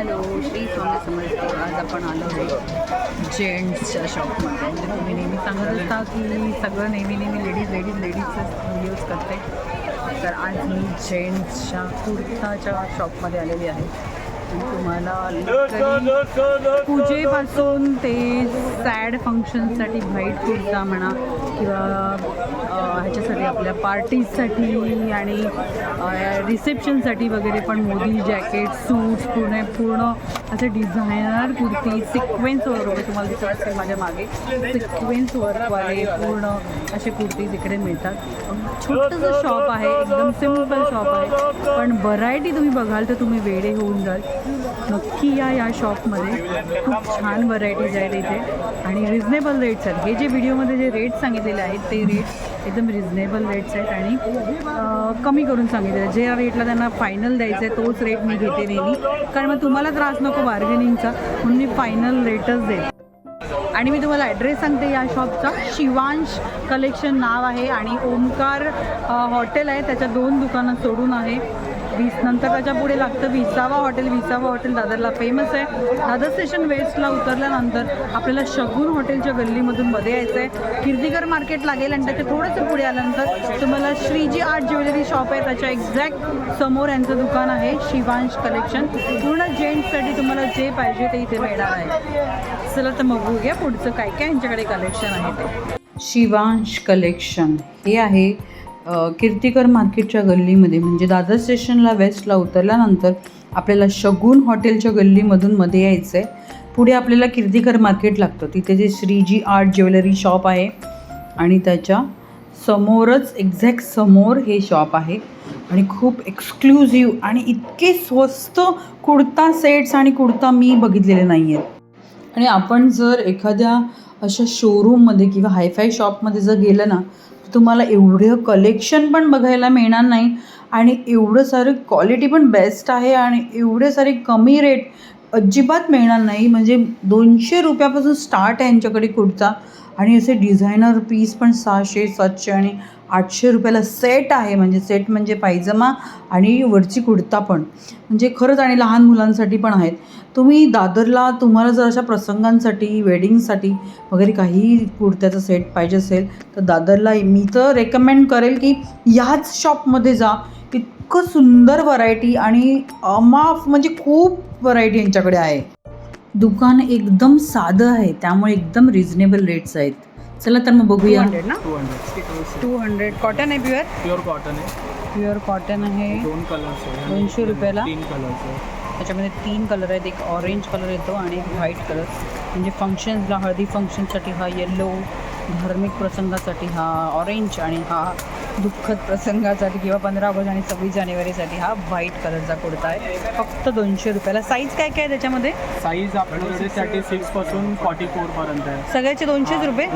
Hello Shri Swami समर्थ. आज आपण आलो आहे जेंट्सच्या शॉपमध्ये म्हणजे तुम्ही नेहमी सांगत असता की सगळं नेहमी नेहमी लेडीज लेडीज लेडीजच यूज करते. तर आज मी जेंट्सच्या कुर्ताच्या शॉपमध्ये आलेली आहे. तुम्हाला पूजेपासून ते सॅड फंक्शनसाठी व्हाईट कुर्ता म्हणा किंवा ह्याच्यासाठी आपल्या पार्टीजसाठी आणि रिसेप्शनसाठी वगैरे पण मोदी जॅकेट सूट्स पूर्ण पूर्ण असे डिझायनर कुर्ती सिक्वेन्स वगैरे तुम्हाला दिसत असेल माझ्या मागे. सिक्वेन्स वर्कवाले पूर्ण असे कुर्तीज इकडे मिळतात. छोटंसं शॉप आहे एकदम सिंपल शॉप आहे. पण व्हरायटी तुम्ही बघाल तर तुम्ही वेडे होऊन जाल. नक्की या या शॉपमध्ये. खूप छान व्हरायटीज आहेत इथे. आणि रिझनेबल रेट्स आहेत. हे जे व्हिडिओमध्ये जे रेट्स सांगितलेले आहेत ते रेट्स एकदम रिझनेबल रेट्स आहेत. आणि कमी करून सांगितलेलं आहे. जे रेटला त्यांना फायनल द्यायचं आहे तोच रेट मी घेते नेहमी. कारण मग तुम्हाला त्रास नको बार्गेनिंगचा म्हणून मी फायनल रेटच देते. आणि मी तुम्हाला ॲड्रेस सांगते या शॉपचा शिवांश कलेक्शन नाव आहे आणि ओमकार हॉटेल आहे. त्याच्या दोन दुकानं सोडून आहे. वीस नंतर त्याच्या पुढे लागतं विसावा हॉटेल. विसावा हॉटेल दादरला फेमस आहे. दादर स्टेशन वेस्टला उतरल्यानंतर आपल्याला शगुन हॉटेलच्या गल्लीमधून मध्ये यायचं आहे कीर्तिकर मार्केट लागेल आणि त्याच्या थोडंसं पुढे आल्यानंतर तुम्हाला श्रीजी आर्ट ज्वेलरी शॉप आहे. त्याच्या एक्झॅक्ट समोर यांचं दुकान आहे शिवांश कलेक्शन पूर्ण जेंट्ससाठी तुम्हाला जे पाहिजे ते इथे मिळणार आहे. चला तर मग बघूया पुढचं काय काय यांच्याकडे कलेक्शन आहे ते. शिवांश कलेक्शन हे आहे कीर्तिकर मार्केटच्या गल्लीमध्ये म्हणजे दादर स्टेशनला वेस्टला उतरल्यानंतर आपल्याला शगुन हॉटेलच्या गल्लीमधून मध्ये यायचं आहे पुढे आपल्याला कीर्तिकर मार्केट लागतं. तिथे जे श्रीजी आर्ट ज्वेलरी शॉप आहे आणि त्याच्या समोरच एक्झॅक्ट समोर हे शॉप आहे. आणि खूप एक्सक्लुझिव्ह आणि इतके स्वस्त कुर्ता सेट्स आणि कुर्ता मी बघितलेले नाही आहेत आणि आपण जर एखाद्या अशा शोरूममध्ये किंवा हायफाय शॉपमध्ये जर गेलं ना तुम्हाला एवढं कलेक्शन पण बघायला मिळणार नाही आणि एवढं सारं क्वालिटी पण बेस्ट आहे आणि एवढे सारे कमी रेट अजिबात मिळणार नाही. म्हणजे दोनशे रुपयापासून स्टार्ट आहे यांच्याकडे कुर्ता. आणि असे डिझायनर पीस पण सहाशे सातशे आणि आठशे रुपयाला सेट आहे. म्हणजे सेट म्हणजे पायजमा आणि वरची कुडता पण. म्हणजे खरंच आणि लहान मुलांसाठी पण आहेत. तुम्ही दादरला तुम्हाला जर अशा प्रसंगांसाठी वेडिंगसाठी वगैरे काही कुर्त्याचा सेट पाहिजे असेल तर दादरला मी तर रेकमेंड करेल की ह्याच शॉपमध्ये जा. इतकं सुंदर व्हरायटी आणि अमाफ म्हणजे खूप व्हरायटी यांच्याकडे आहे. दुकान एकदम साधं आहे त्यामुळे एकदम रिझनेबल रेट्स आहेत. चला तर मग बघूया. ना two hundred two hundred cotton आहे प्युअर प्युअर कॉटन आहे. प्युअर कॉटन आहे. दोन कलर्स आहे. दोनशे रुपयाला? तीन कलर्स आहे. त्याच्यामध्ये तीन कलर आहेत. एक ऑरेंज कलर येतो आणि एक व्हाईट कलर म्हणजे फंक्शन्सला हळदी फंक्शनसाठी हा येल्लो धार्मिक प्रसंगासाठी हा ऑरेंज आणि हा दुःखद प्रसंगासाठी किंवा पंधरा ऑगस्ट आणि सव्वीस जानेवारीसाठी हा व्हाईट कलरचा कुर्ता आहे. फक्त दोनशे रुपयाला. साईज काय काय आहे त्याच्यामध्ये? साईज आपल्याकडे थर्टी सिक्सपासून फॉर्टी फोर पर्यंत आहे. सगळ्याचे दोनशेच रुपये.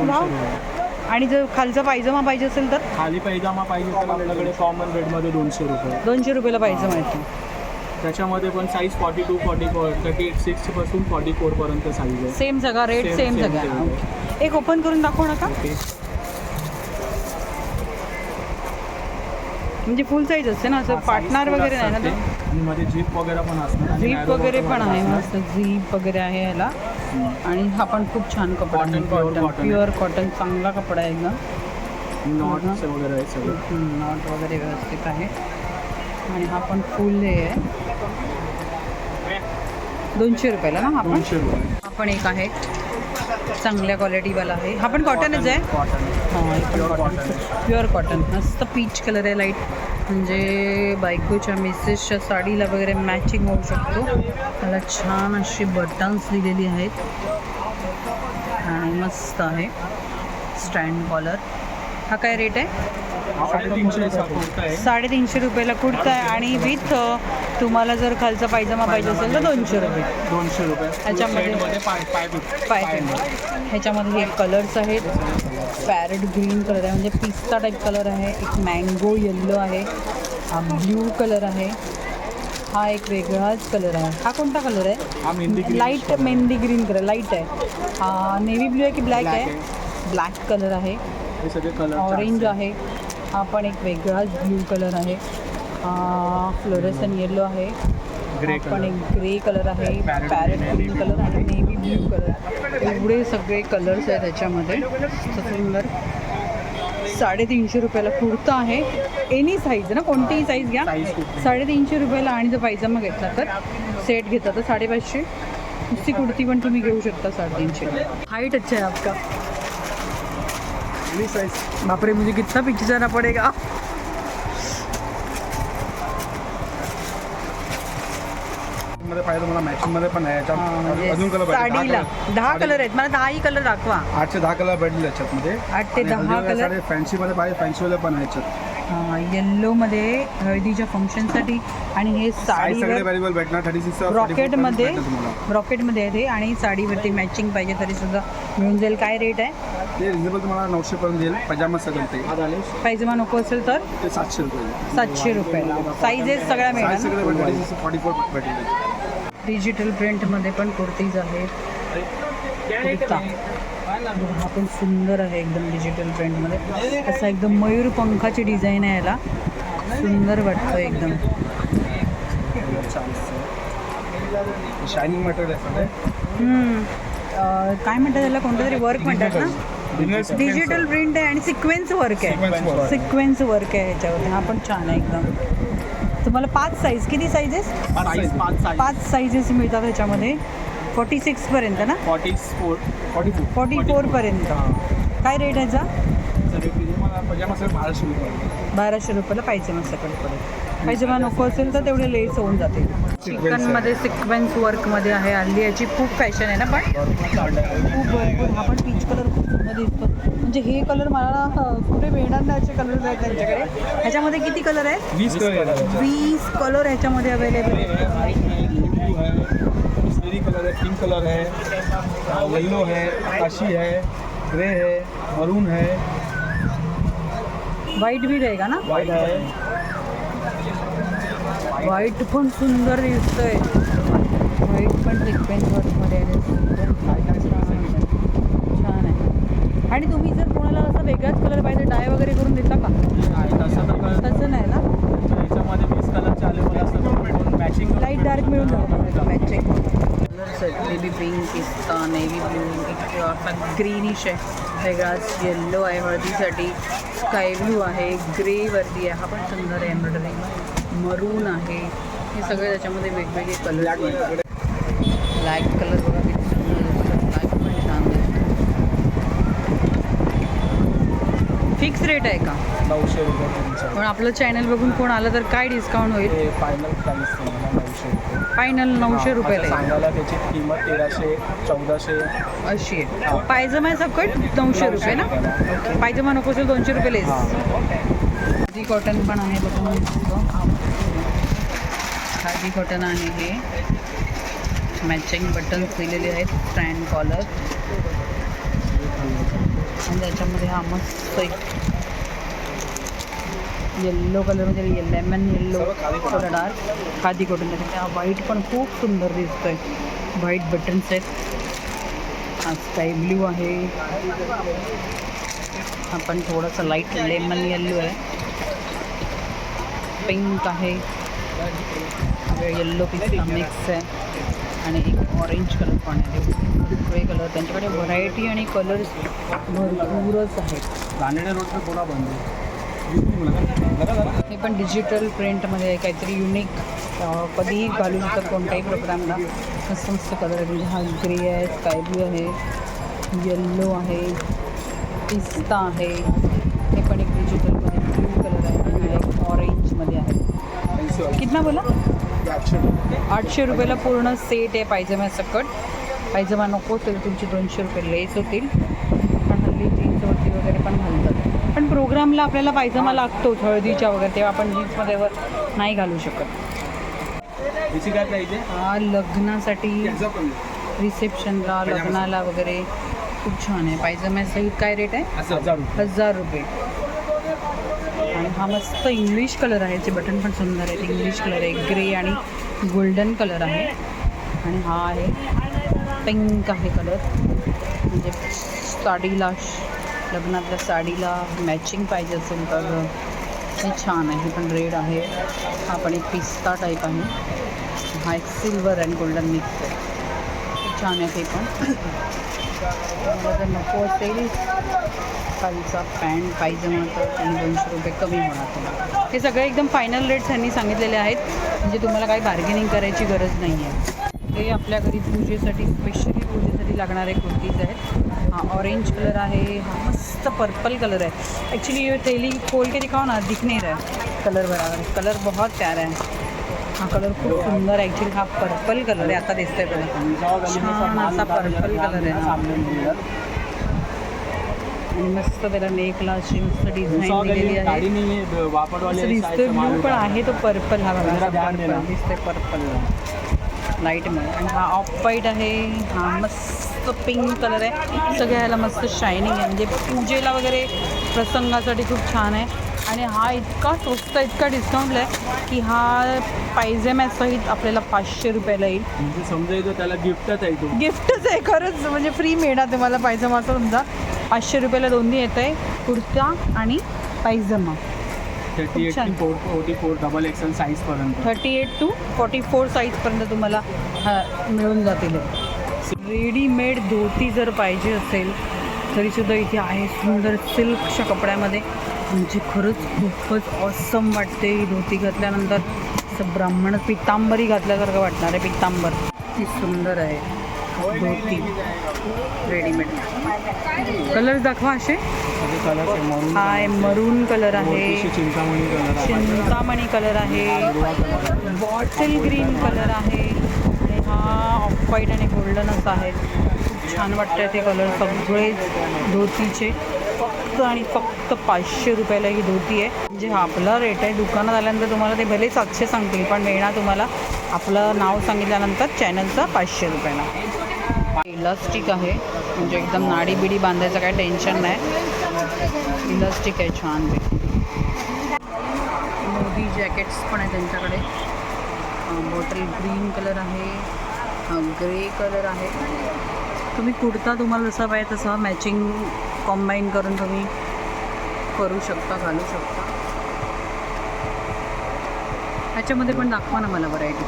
आणि जर खालचा पायजमा पाहिजे असेल तर? खाली पायजामा पाहिजे तर आपल्याकडे कॉमन रेटमध्ये दोनशे रुपये. दोनशे रुपयाला पायजमा येतो त्याच्यामध्ये पण size forty two forty four thirty eight सिक्सपासून forty four पर्यंत साईज आहे. सेम सगळा रेट सेम सगळा. ओके. एक ओपन करून दाखव नका ओके. म्हणजे फुल साईज असते ना असं पार्टनर वगैरे नाही ना मध्ये जीप वगैरे पण असणार झीप वगैरे पण आहे. मस्त झीप वगैरे आहे याला. आणि हा पण खूप छान कपडा. प्युअर कॉटन चांगला कपडा आहे एकदम. वगैरे सगळं. नॉट वगैरे व्यवस्थित आहे. आणि हा पण फुल हे आहे. दोनशे रुपयाला ना हा पण? हा पण एक आहे. चांगल्या क्वालिटीवाला आहे. हा पण कॉटनच आहे? हां प्युअर. कॉटन प्युअर कॉटन मस्त पीच कलर आहे लाइट म्हणजे बायकोच्या मिसेसच्या साडीला वगैरे मॅचिंग होऊ शकतो. त्याला छान अशी बटन्स दिलेली आहेत. आणि मस्त आहे. स्टँड कॉलर हा काय रेट हा आहे. साडेतीनशे रुपयाला कुर्ता आहे. आणि विथ तुम्हाला जर खालचा पायजमा पाहिजे असेल तर दोनशे रुपये. दोनशे रुपये. ह्याच्यामध्ये- पाय ह्याच्यामध्ये हे कलर्स आहेत. पॅरेट ग्रीन कलर आहे. म्हणजे पिस्ता टाईप कलर आहे. एक मँगो येल्लो आहे. हा ब्ल्यू कलर आहे. हा एक वेगळाच कलर आहे. हा कोणता कलर आहे? Light. Mehndi green colour light आहे. हा नेव्ही ब्ल्यू आहे की ब्लॅक आहे? ब्लॅक कलर आहे. ऑरेंज आहे. हा पण एक वेगळाच ब्ल्यू कलर आहे. फ्लोरेसन येलो आहे. पण. एक ग्रे कलर आहे. पॅरेट ग्रीन कलर आणि नेव्ही ब्ल्यू कलर एवढे सगळे कलर्स आहेत त्याच्यामध्ये. सुंदर. साडेतीनशे रुपयाला कुर्ता आहे. एनी साईज ना? कोणतीही साईज घ्या? साडेतीनशे रुपयाला आणि जर पायजमा घेतला तर सेट घेतला तर साडेपाचशे. नुसती कुर्ती पण तुम्ही घेऊ शकता साडेतीनशे. हाईट अच्छा है आपका. बापरे मुझे कितना जाना पड़ेगा पाहिजे मला मॅचिंगमध्ये पण आहे. याच्यात अजून कलर साडीला दहा कलर आहेत. मला दहाही कलर दाखवा. आठशे दहा कलर भेटले याच्यातमध्ये. आठ ते दहा कलर फॅन्सी मध्ये पाहिजे. फॅन्सी मध्ये पण आहे याच्यात. येल्लोमध्ये हळदीच्या फंक्शनसाठी आणि हे साईज सगळे साडीवर अवेलेबल भेटणार थर्टी सिक्स रॉकेटमध्ये रॉकेटमध्ये आहे ते आणि साडीवरती मॅचिंग पाहिजे तरी सुद्धा मिळून जाईल. काय रेट आहे? ते रिजनेबल तुम्हाला नऊशे पर्यंत येईल. पजामा सगळं ते. पायजमा नको असेल तर? ते सातशे रुपये. सातशे रुपयाला साईजेस सगळ्या साईज डिजिटल प्रिंटमध्ये पण कुर्तीज आहेत. कुर्ता. हा पण सुंदर आहे एकदम डिजिटल प्रिंटमध्ये. असा एकदम मयूर पंखाची डिझाईन आहे याला. सुंदर वाटतं एकदम. शायनिंग मटेरियल काय म्हणतात त्याला? कोणतं तरी वर्क म्हणतात ना? डिजिटल प्रिंट आहे आणि सिक्वेन्स वर्क आहे. सिक्वेन्स वर्क आहे ह्याच्यावरती. हा पण छान आहे एकदम. तुम्हाला पाच साईज किती साईजेस साईज पाच साईज पाच साईजेस मिळतात ह्याच्यामध्ये फोर्टी सिक्सपर्यंत ना? Forty four forty four forty फोरपर्यंत काय रेट ह्याचा तुम्हाला पजामा सर बाराशे रुपये. बाराशे रुपयाला पाहिजे सकट पडेल. पाहिजे नको असेल तर तेवढे लेस होऊन जाते चिकनमध्ये सिक्वेन्स वर्कमध्ये आहे हल्ली याची खूप फॅशन आहे ना पण खूप भरपूर हा पण पीच कलर खूप सुंदर दिसतो. म्हणजे हे कलर मला कुठे मिळणार नाही असे कलर आहेत त्यांच्याकडे. ह्याच्यामध्ये किती कलर आहेत? वीस कलर वीस कलर ह्याच्यामध्ये अवेलेबल आहेत. है बिस्लेरी कलर है पिंक कलर है येलो है आकाशी है ग्रे है मरून है व्हाईट भी रहेगा ना? वाइट है व्हाईट पण सुंदर दिसतोय. व्हाईट पण सिक्वेन्स वर्कमध्ये आहे. छान आहे. आणि तुम्ही जर कोणाला असं वेगळाच कलर पाहिजे डाय वगैरे करून देता का? तसं नाही. ना? लाइट डार्क मिळून जातो मॅचिंग कलर्स आहेत बेबी पिंक पिस्ता नेव्ही ब्लू एक असा ग्रीनिश आहे. वेगळाच येल्लो आहे हळदीसाठी. स्काय ब्लू आहे ग्रेवरती आहे. हा पण सुंदर आहे एम्ब्रॉयडरी मरून आहे. हे सगळे त्याच्यामध्ये वेगवेगळे कलर ब्लॅक कलर बघा किती सुंदर दिसतं ब्लॅक पण छान दिसतं फिक्स रेट आहे का? नऊशे रुपये पण आपलं चॅनल बघून कोण आलं तर काय डिस्काउंट होईल? फायनल प्राईस नऊशे फायनल नऊशे हा, रुपयाला आता येईल. सांगायला त्याची किंमत तेराशे चौदाशे. अशी आहे. पायजमा आहे सकट नऊशे रुपये ना? ओके पायजमा नको असेल दोनशे रुपये लेस. खादी कॉटन पण आहे बघा मस्त खादी कॉटन आहे हे. मॅचिंग बटन्स दिलेले आहेत स्टँड कॉलर आणि त्याच्यामध्ये हा मस्त एक येल्लो कलर म्हणजे लेमन येल्लो थोडा डार्क खादी कॉटन त्याच्यामध्ये हा व्हाईट पण खूप सुंदर दिसतोय. व्हाईट बटन्स आहेत. हा स्काय ब्ल्यू आहे. हा पण थोडंसं लाइट लेमन येल्लो आहे. पिंक आहे. येल्लो पिस्ता मिक्स आहे. आणि एक ऑरेंज कलर पण आहे. वेगवेगळे कलर त्यांच्याकडे व्हरायटी आणि कलर्स भरपूरच आहेत. बंद. हे पण डिजिटल प्रिंटमध्ये आहे काहीतरी युनिक कधीही घालू शकतात कोणत्याही प्रोग्रामला मस्त मस्त कलर आहे म्हणजे हा ग्रे आहे स्काय ब्लू आहे येल्लो आहे पिस्ता आहे. हे पण एक डिजिटलमध्ये ब्लू कलर आहे आणि हा एक ऑरेंजमध्ये आहे. कितना बोला? आठशे रुपयाला पूर्ण सेट आहे पायजमा सकट. पायजमा नको तर तुमचे दोनशे रुपये लेस होतील. पण हल्ली जीन्सवरती वगैरे पण घालतात. प्रोग्रामला आपल्याला पायजमा लागतोच हळदीच्या वगैरे तेव्हा आपण जीन्समध्ये वर नाही घालू शकत. हा लग्नासाठी रिसेप्शनला लग्नाला वगैरे खूप छान आहे. पायजम्यासहित काय रेट आहे? हजार रुपये. आणि हा मस्त इंग्लिश कलर आहे. याचे बटन पण सुंदर आहेत. इंग्लिश कलर आहे ग्रे आणि गोल्डन कलर आहे. आणि हा आहे पिंक आहे कलर म्हणजे साडीला लग्नातल्या साडीला मॅचिंग पाहिजे असेल तर हे छान आहे हे पण रेड आहे. हा पण एक पिस्ता टाईप आहे. हा एक सिल्वर अँड गोल्डन मिक्स आहे. खूप छान आहे ते पण. मला जर नको असेल. खालचा पॅन्ट पाहिजे तर त्यांनी दोनशे रुपये कमी होणार तुम्हाला हे सगळे एकदम फायनल रेट्स त्यांनी सांगितलेले आहेत. म्हणजे तुम्हाला काही बार्गेनिंग करायची गरज नाही आहे हे आपल्या घरी पूजेसाठी स्पेशली पूजेसाठी लागणारे कुर्तीज आहेत. हा ऑरेंज कलर आहे हा मस्त पर्पल कलर है एक्चुअली ये थैली खोल के दिखाओ ना दिख नहीं रहा है. कलर बराबर है. कलर बहुत प्यारा है. हा कलर खूप सुंदर आहे ॲक्च्युली हा पर्पल कलर आहे आता दिसतोय तुला छान असा पर्पल कलर आहे. आणि मस्त त्याला नेकला अशी मस्त डिझाईन दिलेली आहे असं दिसतोय ब्लू पण आहे तो पर्पल हा बघा. पर्पल दिसतोय पर्पल लाईटमध्ये आणि हा ऑफ व्हाईट आहे. हा मस्त. पिंक कलर आहे. सगळ्याला मस्त शायनिंग आहे. म्हणजे पूजेला वगैरे प्रसंगासाठी खूप छान आहे. आणि हा इतका स्वस्त इतका डिस्काउंटला आहे की हा पायजेम्यासहित आपल्याला पाचशे रुपयाला येईल. म्हणजे समजा येतो त्याला गिफ्टच आहे तो. गिफ्टच आहे खरंच. म्हणजे फ्री मिळणार तुम्हाला पायजमाचा तुमचा पाचशे रुपयाला दोन्ही येत आहे कुर्ता आणि pyjama. Thirty eight. Four forty four double XL size पर्यंत. Thirty eight to forty four साईजपर्यंत तुम्हाला मिळून जातील. रेडीमेड धोती जर पाहिजे असेल तरीसुद्धा इथे आहे सुंदर सिल्कच्या कपड्यामध्ये. म्हणजे खरंच खूपच ऑसम वाटते ही धोती घातल्यानंतर. असं ब्राह्मण पितांबरी घातल्यासारखं वाटणार आहे पितांबर. ती सुंदर आहे धोती. रेडीमेड कलर दाखवा असे. आहे. मरून हा कलर आहे. चिंतामणी कलर आहे. बॉटल ग्रीन कलर आहे. हा ऑफ व्हाईट आणि गोल्डनच आहे. खूप छान वाटतं ते कलर सगळे धोतीचे. फक्त आणि फक्त पाचशे रुपयाला ही धोती आहे. म्हणजे हा आपला रेट आहे. दुकानात आल्यानंतर तुम्हाला ते भले सातशे सांगतील पण मिळणार तुम्हाला आपलं नाव सांगितल्यानंतर चॅनलचं पाचशे रुपयाला. इलास्टिक आहे. म्हणजे एकदम नाडी बिडी बांधायचं काही टेन्शन नाही. इलास्टिक आहे छान. मोदी जॅकेट्स पण आहे त्यांच्याकडे. बॉटल ग्रीन कलर आहे ग्रे कलर आहे. तुम्ही कुर्ता तुम्हाला जसा पाहिजे तसा मॅचिंग कॉम्बाईन करून तुम्ही करू शकता घालू शकता. ह्याच्यामध्ये पण दाखवा ना मला व्हरायटी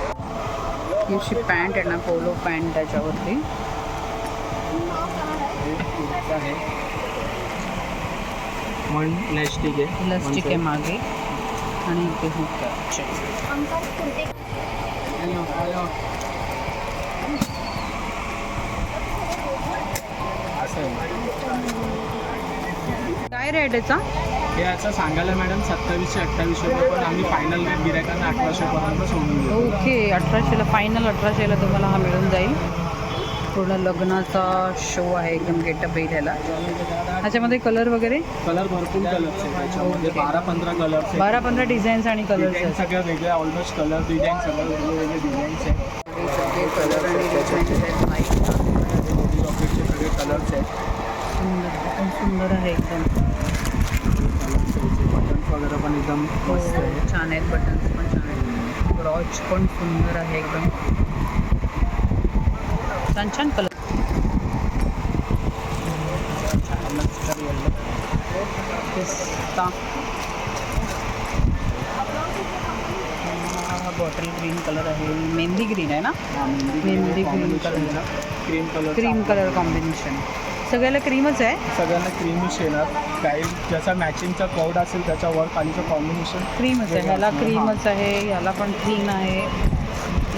ही अशी पॅन्ट आहे ना पोलो पॅन्ट त्याच्यावरती. आहे इलास्टिक आहे मागे. आणि इथे हुक काय रेट याचा? हे याचं सांगायला मॅडम सत्तावीसशे अठ्ठावीसशे रुपये पण आम्ही फायनल रेट गिरायकांना अठराशेपर्यंत सोडून देऊ. ओके अठराशेला फायनल अठराशेला तुम्हाला हा मिळून जाईल. पूर्ण लग्नाचा शो आहे एकदम गेटअप येईल ह्याच्यामध्ये कलर वगैरे? कलर भरपूर ओके. बारा पंधरा कलर्स आहे बारा पंधरा डिझाईन्स आणि आहेत सगळ्या वेगळ्या ऑलमोस्ट कलर डिझाईन डिझाईन्स आहे हे सगळे कलर आणि डिझाईन्स आहेत. कलर्स आहेत सुंदर आहे एकदम. बटन्स वगैरे पण एकदम आहे छान आहेत बटन्स पण छान आहेत. ब्रॉच पण सुंदर आहे एकदम. छान छान कलर. पिस्ता बॉटल ग्रीन कलर आहे. मेहंदी ग्रीन आहे ना? Mehndi green color. Cream colour cream colour combination सगळ्याला क्रीमच आहे? सगळ्यांना क्रीमिश येणार. काही ज्याचा मॅचिंगचा कॉड असेल त्याच्यावर खालीचं कॉम्बिनेशन क्रीमच आहे. ह्याला क्रीमच आहे. ह्याला पण क्रीम आहे.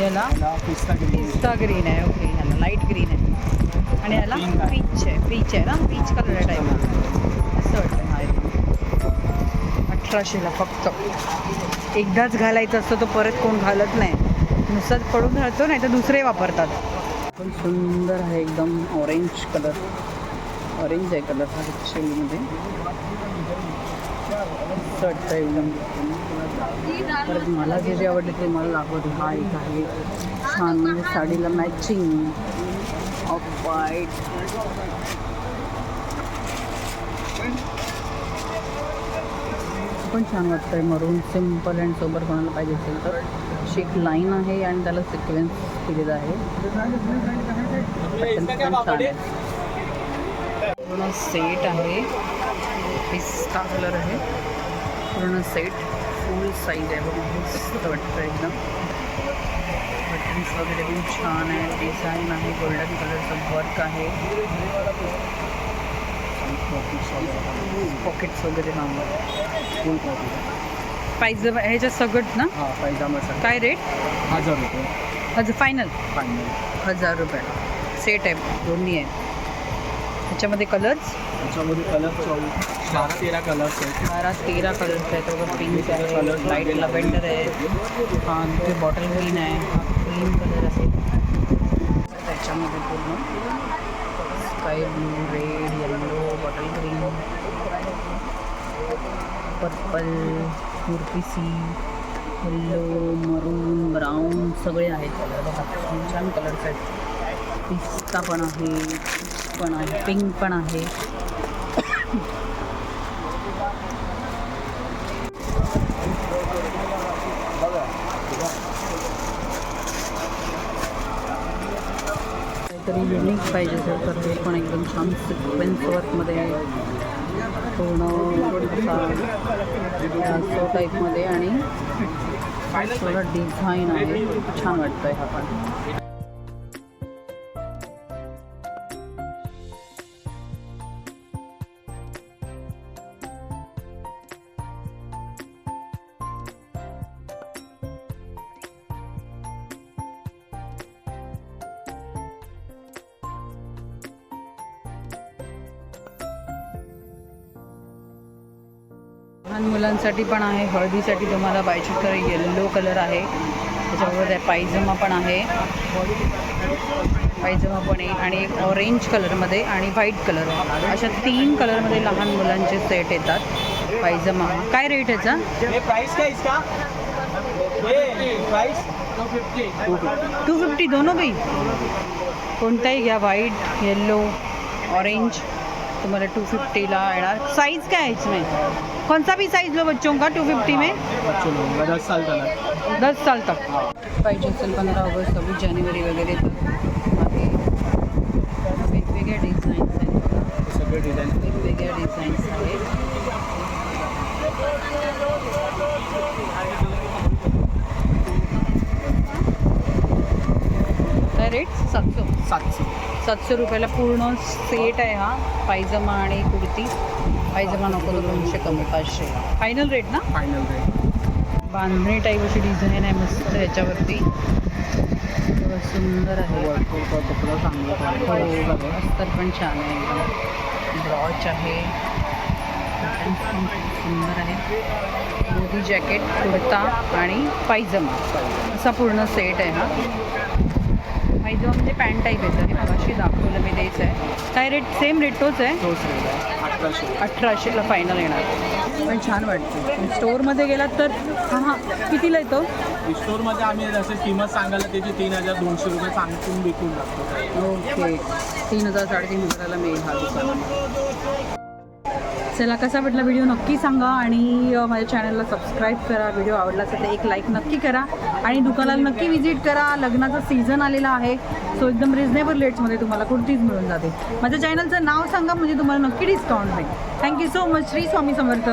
याला पिस्ता ग्रीन पिस्ता ग्रीन आहे. ओके ह्याला लाइट ग्रीन आहे. आणि आहे. पीच आहे. पीच आहे ना? पीच कलर आहे टाईप असं वाटतं. हा अठराशेला फक्त. एकदाच घालायचं असतं तो परत कोण घालत नाही. नुसताच पडून राहतो नाही तर दुसरे वापरतात. पण सुंदर आहे एकदम ऑरेंज कलर ऑरेंज आहे कलर हा शेलीमध्ये एकदम. परत मला जे जे आवडले ते मला दाखवते हा एक आहे. छान म्हणजे साडीला मॅचिंग ऑफ वाईट पण छान वाटतंय मरून सिंपल अँड सोबर कोणाला पाहिजे असेल तर. अशी एक लाईन आहे आणि त्याला सिक्वेन्स केलेला आहे. आहे. पूर्ण सेट आहे. पिस्ता कलर आहे. पूर्ण सेट फुल साईज आहे. बघा मस्त वाटतं एकदम. बटन बटन्स वगैरे पण छान आहे डिझाईन आहे गोल्डन कलरचं वर्क आहे. पॉकेट्स वगैरे लावून फुल पाहिजे ह्याच्यात सगळं ना? हा पायजामा काय रेट हज़ार रुपये. हज़ार फायनल फायनल हज़ार रुपये. सेट आहे. दोन्ही आहे. ह्याच्यामध्ये कलर्स त्याच्यामध्ये बारा तेरा कलर्स आहेत. बारा तेरा कलर्स आहेत. बघा पिंक आहे लाईट लव्हेंडर आहे. हा ते बॉटल ग्रीन आहे. ग्रीन कलर असेल. त्याच्यामध्ये पूर्ण sky blue red yellow bottle green purple कुर्तीसी yellow maroon brown सगळे आहेत कलर बघा छान छान कलर्स आहेत पिस्ता पण आहे पण आहे पिंक पण आहे. काहीतरी युनिक पाहिजे असेल तर ते पण एकदम छान सिक्वेन्स वर्कमध्ये पूर्ण सो टाईपमध्ये आणि थोडं डिझाईन आहे. छान वाटतंय. हा पण लहान मुलांसाठी पण आहे हळदीसाठी तुम्हाला पाहिजे तर येल्लो कलर आहे. त्याच्याबरोबर पायजमा पण आहे. पायजमा पण आहे आणि एक ऑरेंज कलरमध्ये आणि व्हाईट कलर अशा तीन कलरमध्ये लहान मुलांचे सेट येतात. पायजमा. काय रेट याचा? ये प्राइस क्या इसका? प्राइस टू फिफ्टी दोनों भी कोणताही घ्या. व्हाईट येल्लो ऑरेंज तुम्हाला टू फिफ्टीला येणार साइज़ क्या है इसमें? कौन सा भी साइज़ लो बच्चों का टू फिफ्टी में? बच्चों लोग दस साल तक दस साल तक। पाहिजे असेल पंधरा ऑगस्ट सव्वीस जानेवारी वगैरे तर आहे वेगवेगळ्या डिझाईन्स आहेत वेगवेगळ्या डिझाईन्स आहेत काय रेट सातशे. सातशे. सातशे रुपयाला पूर्ण सेट आहे हा. पायजमा आणि कुर्ती. पायजमा नको तर दोनशे कमी पाचशे. फायनल रेट ना? फायनल रेट बांधणी टाईप अशी डिझाईन आहे मस्त ह्याच्यावरती थोडं सुंदर आहे. चांगला हो अस्तर पण छान आहे. ब्रॉच आहे. सुंदर आहे. मोदी जॅकेट कुर्ता आणि पायजमा. असा पूर्ण सेट आहे हा. पायजमा म्हणजे पॅन्ट टाईप येतं हे मगाशी दाखवलं मी तेच आहे. काय रेट सेम रेट तोच आहे? अठराशेला फायनल येणार. पण छान वाटतं. स्टोअरमध्ये गेलात तर हां हां कितीला येतो स्टोअरमध्ये आम्ही जसे किंमत सांगायला त्याची तीन हजार दोनशे रुपये सांगून विकून लागतो ओके तीन हजार साडेतीन हजाराला मिळेल हा दुकानामध्ये चला कसा वाटला व्हिडिओ नक्की सांगा आणि माझ्या चॅनलला सबस्क्राईब करा. व्हिडिओ आवडला असेल तर एक लाईक नक्की करा. आणि दुकानाला नक्की व्हिजिट करा. लग्नाचा सीझन आलेला आहे. सो एकदम रिझनेबल रेट्समध्ये तुम्हाला कुर्तीज मिळून जाते माझ्या चॅनलचं नाव सांगा म्हणजे तुम्हाला नक्की डिस्काउंट मिळेल thank you so much Shri Swami Samarth.